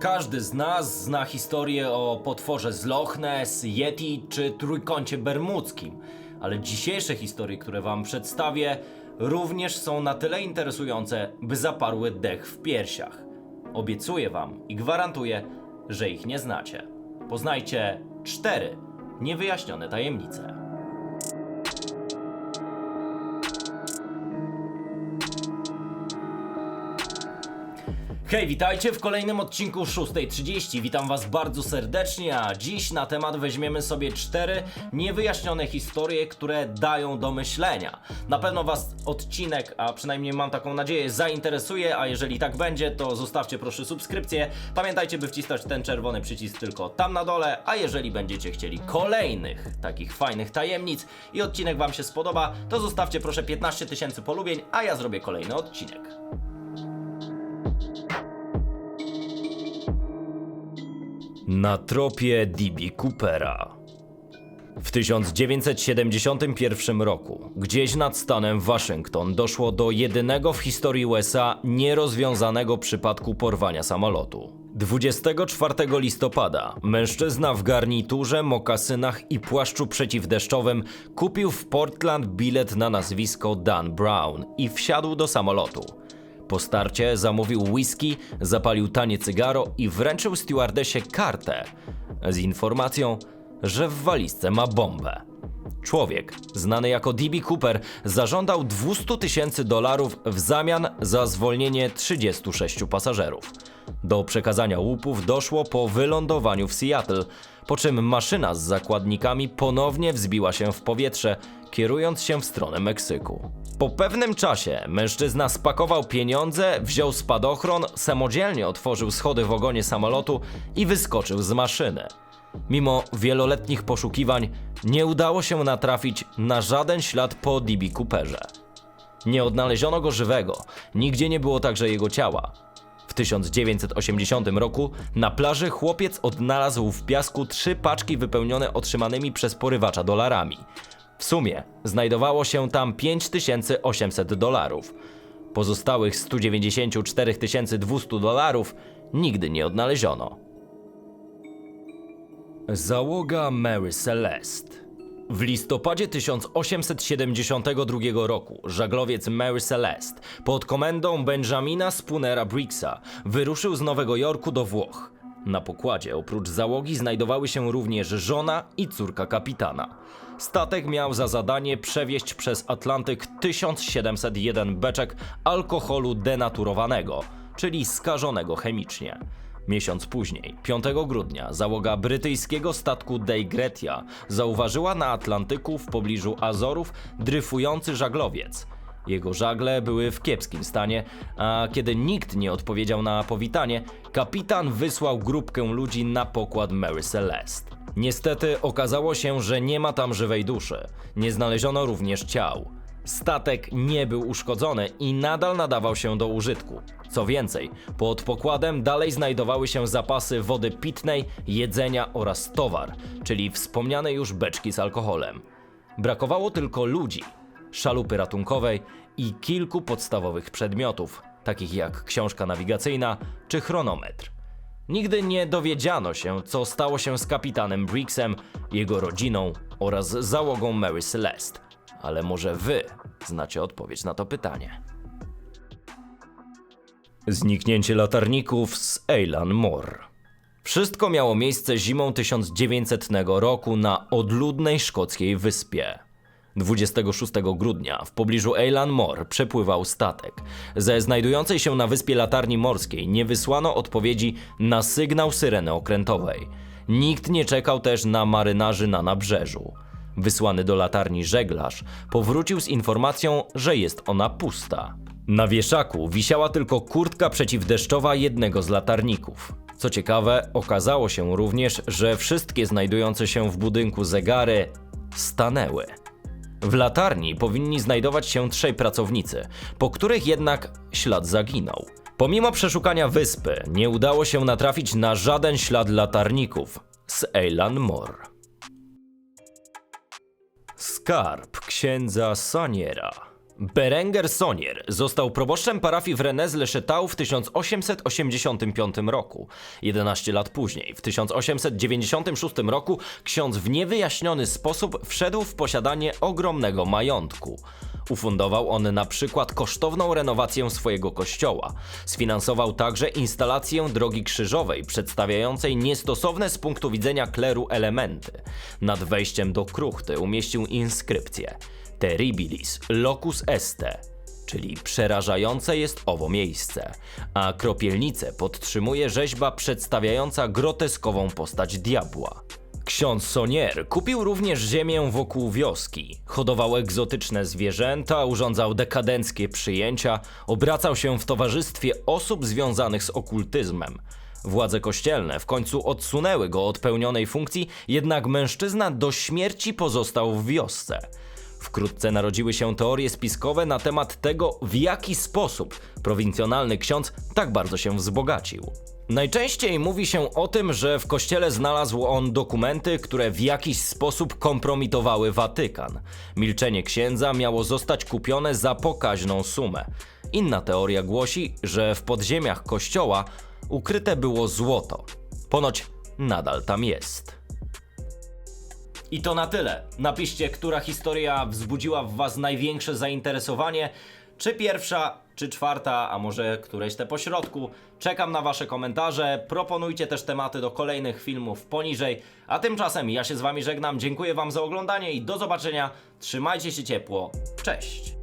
Każdy z nas zna historię o potworze z Loch Ness, Yeti czy Trójkącie Bermudzkim, ale dzisiejsze historie, które wam przedstawię, również są na tyle interesujące, by zaparły dech w piersiach. Obiecuję wam i gwarantuję, że ich nie znacie. Poznajcie cztery niewyjaśnione tajemnice. Hej, witajcie w kolejnym odcinku 6.30. Witam Was bardzo serdecznie, a dziś na temat weźmiemy sobie cztery niewyjaśnione historie, które dają do myślenia. Na pewno Was odcinek, a przynajmniej mam taką nadzieję, zainteresuje, a jeżeli tak będzie, to zostawcie proszę subskrypcję. Pamiętajcie, by wcisnąć ten czerwony przycisk tylko tam na dole, a jeżeli będziecie chcieli kolejnych takich fajnych tajemnic i odcinek Wam się spodoba, to zostawcie proszę 15 tysięcy polubień, a ja zrobię kolejny odcinek. Na tropie D.B. Coopera. W 1971 roku, gdzieś nad stanem Waszyngton, doszło do jedynego w historii USA nierozwiązanego przypadku porwania samolotu. 24 listopada mężczyzna w garniturze, mokasynach i płaszczu przeciwdeszczowym kupił w Portland bilet na nazwisko Dan Brown i wsiadł do samolotu. Po starcie zamówił whisky, zapalił tanie cygaro i wręczył stewardesie kartę z informacją, że w walizce ma bombę. Człowiek, znany jako D.B. Cooper, zażądał 200 tysięcy dolarów w zamian za zwolnienie 36 pasażerów. Do przekazania łupów doszło po wylądowaniu w Seattle, po czym maszyna z zakładnikami ponownie wzbiła się w powietrze, kierując się w stronę Meksyku. Po pewnym czasie mężczyzna spakował pieniądze, wziął spadochron, samodzielnie otworzył schody w ogonie samolotu i wyskoczył z maszyny. Mimo wieloletnich poszukiwań nie udało się natrafić na żaden ślad po D.B. Cooperze. Nie odnaleziono go żywego, nigdzie nie było także jego ciała. W 1980 roku na plaży chłopiec odnalazł w piasku trzy paczki wypełnione otrzymanymi przez porywacza dolarami. W sumie znajdowało się tam 5800 dolarów. Pozostałych 194 200 dolarów nigdy nie odnaleziono. Załoga Mary Celeste. W listopadzie 1872 roku żaglowiec Mary Celeste pod komendą Benjamina Spoonera Briggsa wyruszył z Nowego Jorku do Włoch. Na pokładzie oprócz załogi znajdowały się również żona i córka kapitana. Statek miał za zadanie przewieźć przez Atlantyk 1701 beczek alkoholu denaturowanego, czyli skażonego chemicznie. Miesiąc później, 5 grudnia, załoga brytyjskiego statku Dei zauważyła na Atlantyku w pobliżu Azorów dryfujący żaglowiec. Jego żagle były w kiepskim stanie, a kiedy nikt nie odpowiedział na powitanie, kapitan wysłał grupkę ludzi na pokład Mary Celeste. Niestety okazało się, że nie ma tam żywej duszy. Nie znaleziono również ciał. Statek nie był uszkodzony i nadal nadawał się do użytku. Co więcej, pod pokładem dalej znajdowały się zapasy wody pitnej, jedzenia oraz towar, czyli wspomniane już beczki z alkoholem. Brakowało tylko ludzi, szalupy ratunkowej i kilku podstawowych przedmiotów, takich jak książka nawigacyjna czy chronometr. Nigdy nie dowiedziano się, co stało się z kapitanem Briggsem, jego rodziną oraz załogą Mary Celeste. Ale może wy znacie odpowiedź na to pytanie. Zniknięcie latarników z Eilan Moor. Wszystko miało miejsce zimą 1900 roku na odludnej szkockiej wyspie. 26 grudnia w pobliżu Eilan Moor przepływał statek. Ze znajdującej się na wyspie latarni morskiej nie wysłano odpowiedzi na sygnał syreny okrętowej. Nikt nie czekał też na marynarzy na nabrzeżu. Wysłany do latarni żeglarz powrócił z informacją, że jest ona pusta. Na wieszaku wisiała tylko kurtka przeciwdeszczowa jednego z latarników. Co ciekawe, okazało się również, że wszystkie znajdujące się w budynku zegary stanęły. W latarni powinni znajdować się trzej pracownicy, po których jednak ślad zaginął. Pomimo przeszukania wyspy, nie udało się natrafić na żaden ślad latarników z Eilan Moor. Skarb księdza Saniera. Berenger Sonier został proboszczem parafii w Rennes-le-Château w 1885 roku. 11 lat później, w 1896 roku, ksiądz w niewyjaśniony sposób wszedł w posiadanie ogromnego majątku. Ufundował on na przykład kosztowną renowację swojego kościoła. Sfinansował także instalację drogi krzyżowej, przedstawiającej niestosowne z punktu widzenia kleru elementy. Nad wejściem do kruchty umieścił inskrypcję Terribilis locus est, czyli przerażające jest owo miejsce, a kropielnicę podtrzymuje rzeźba przedstawiająca groteskową postać diabła. Ksiądz Sonier kupił również ziemię wokół wioski, hodował egzotyczne zwierzęta, urządzał dekadenckie przyjęcia, obracał się w towarzystwie osób związanych z okultyzmem. Władze kościelne w końcu odsunęły go od pełnionej funkcji, jednak mężczyzna do śmierci pozostał w wiosce. Wkrótce narodziły się teorie spiskowe na temat tego, w jaki sposób prowincjonalny ksiądz tak bardzo się wzbogacił. Najczęściej mówi się o tym, że w kościele znalazł on dokumenty, które w jakiś sposób kompromitowały Watykan. Milczenie księdza miało zostać kupione za pokaźną sumę. Inna teoria głosi, że w podziemiach kościoła ukryte było złoto. Ponoć nadal tam jest. I to na tyle. Napiszcie, która historia wzbudziła w Was największe zainteresowanie. Czy pierwsza, czy czwarta, a może któreś te pośrodku. Czekam na Wasze komentarze. Proponujcie też tematy do kolejnych filmów poniżej. A tymczasem ja się z Wami żegnam. Dziękuję Wam za oglądanie i do zobaczenia. Trzymajcie się ciepło. Cześć.